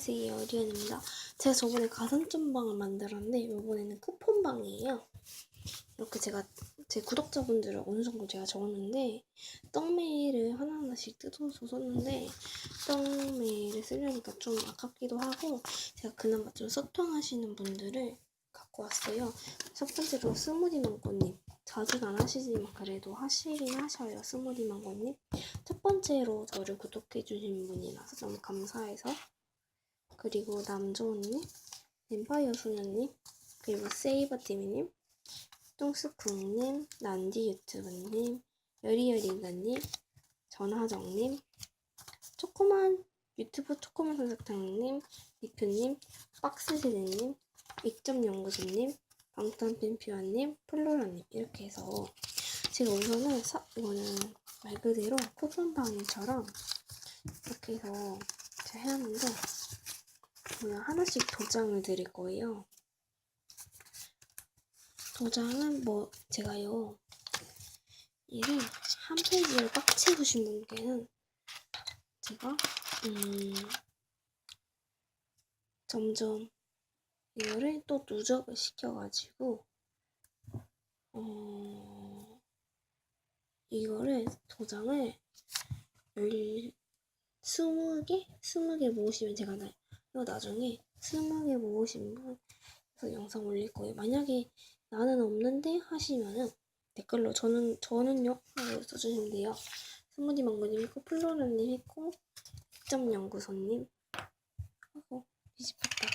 안녕하세요 리안입니다 제가 저번에 가산점방을 만들었는데 이번에는 쿠폰방이에요. 이렇게 제가 제 구독자분들을 어느 정도 제가 적었는데 떡메일을 하나하나씩 뜯어서 썼는데 떡메일을 쓰려니까 좀 아깝기도 하고 제가 그나마 좀 소통하시는 분들을 갖고 왔어요. 첫 번째로 스무디 망고님. 자주는 안 하시지만 그래도 하시긴 하셔요 스무디 망고님. 첫 번째로 저를 구독해주신 분이라서 너무 감사해서 그리고 남조원님, 뱀파이어 소녀님, 그리고 세이버티미님, 똥스쿵님, 난디 유튜브님, 여리여리가님, 전하정님, 초코만 유튜브 초코만 선사탕님, 리큐님, 박스시대님, 익점연구소님, 방탄팬피아님, 플로라님 이렇게 해서 제가 우선은 사, 이거는 말 그대로 쿠폰방처럼 이렇게 해서 제가 해놨는데 그냥 하나씩 도장을 드릴 거예요. 도장은 뭐 제가요 얘를 한 페이지를 꽉 채우신 분께는 제가 음 점점 이거를 또 누적을 시켜가지고 어 이거를 도장을 열 스무 개 스무 개 모으시면 제가 나 이거 나중에 스무 개 모으시면 그래서 영상 올릴 거예요. 만약에 나는 없는데 하시면은 댓글로 저는 저는요 써주시면 돼요. 스무디 망고님 있고 플로라님 있고 점 연구소님 하고 뒤집혔다.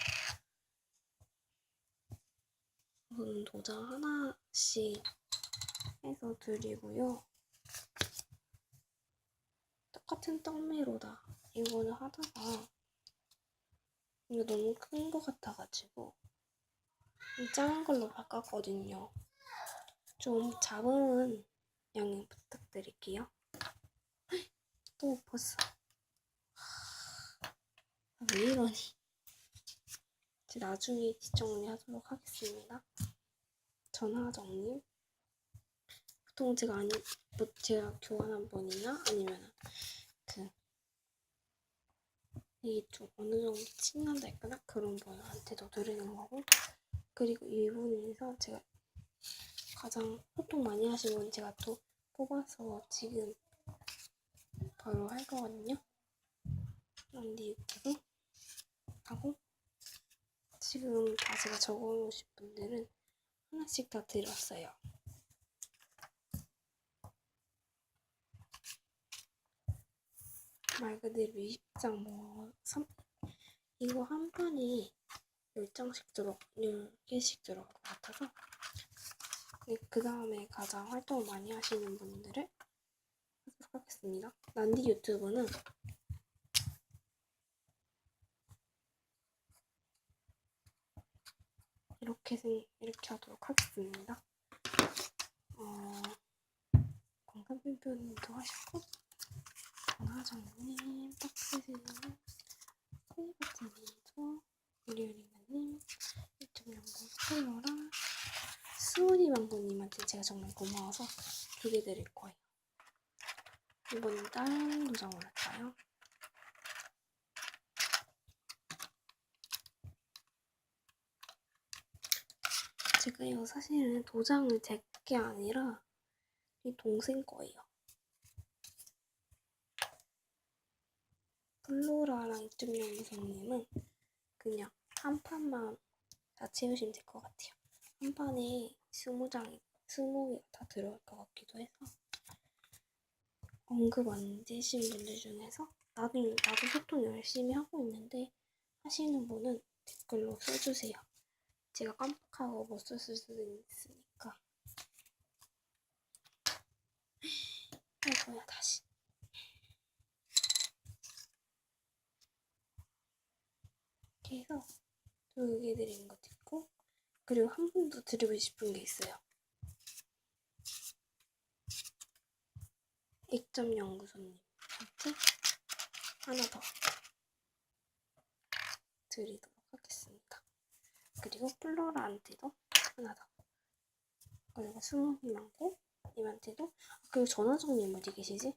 우선 도장 하나씩 해서 드리고요. 똑같은 떡메로다. 이거는 하다가 이거 너무 큰 거 같아가지고 이 작은 걸로 바꿨거든요. 좀 작은 양해 부탁드릴게요. 또 벌써 아, 왜 이러니? 이제 나중에 뒷정리하도록 하겠습니다. 전화정님 보통 제가 아니 뭐 제가 교환한 분이나 아니면 그 좀 어느 정도 친한다 할까나 그런 분한테도 드리는 거고 그리고 이분에서 제가 가장 소통 많이 하시는 분 제가 또 뽑아서 지금 바로 할 거거든요. 런디 유튜브 하고 지금 다 제가 적어놓으신 분들은 하나씩 다 드렸어요. 말 그대로 20장 뭐 3, 이거 한 판이 10장씩 들어 10개씩 들어갈 것 같아서 그 다음에 가장 활동을 많이 하시는 분들을 하도록 하겠습니다. 난디 유튜브는 이렇게 생 이렇게 하도록 하겠습니다. 어, 광산팬표님도 하셨고 전화 정님, 박스님, 세이버팀님도 유리유리마님, 유튜브연구 스텔러랑 스무디 망고님한테 제가 정말 고마워서 두 개 드릴 거예요. 이번엔 다른 도장을 할까요? 제가요 사실은 도장을 제 게 아니라 이 동생 거예요. 플로라랑 이쪽 연구소님은 그냥 한 판만 다 채우시면 될 것 같아요. 한 판에 스무 장이 스무 개가 다 들어갈 것 같기도 해서 언급 안 되신 분들 중에서 나도 나도 소통 열심히 하고 있는데 하시는 분은 댓글로 써주세요. 제가 깜빡하고 못 썼을 수도 있으니까. 아이고야 다시. 이렇게 해서 두 개 드리는 것도 있고 그리고 한 분 더 드리고 싶은 게 있어요. 액점 연구소님한테 하나 더 드리도록 하겠습니다. 그리고 플로라한테도 하나 더. 그리고 스무님하고 님한테도 아, 그리고 전화정님 어디 계시지?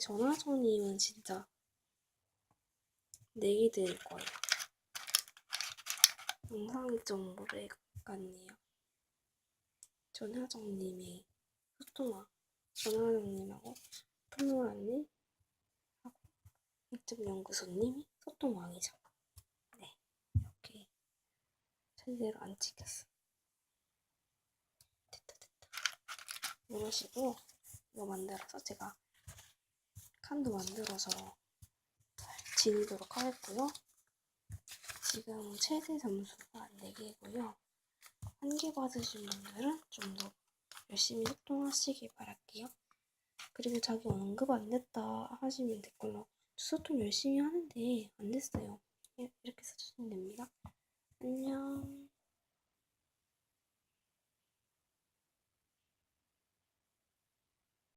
전화정님은 진짜 내기 드릴 거예요. 영상이 좀 오래 갔네요. 전화정님이 소통왕, 전화정님하고 소통왕님 하고 인적연구소님이 소통왕이죠. 네, 이렇게 제대로 안 찍혔어. 됐다 됐다. 식으로 이거 만들어서 제가 칸도 만들어서 잘 지니도록 하겠고요. 지금 최대 점수가 4개고요. 한 개 받으신 분들은 좀 더 열심히 소통하시길 바랄게요. 그리고 자기 언급 안 됐다 하시면 댓글로 소통 열심히 하는데 안 됐어요. 예, 이렇게 써주시면 됩니다. 안녕.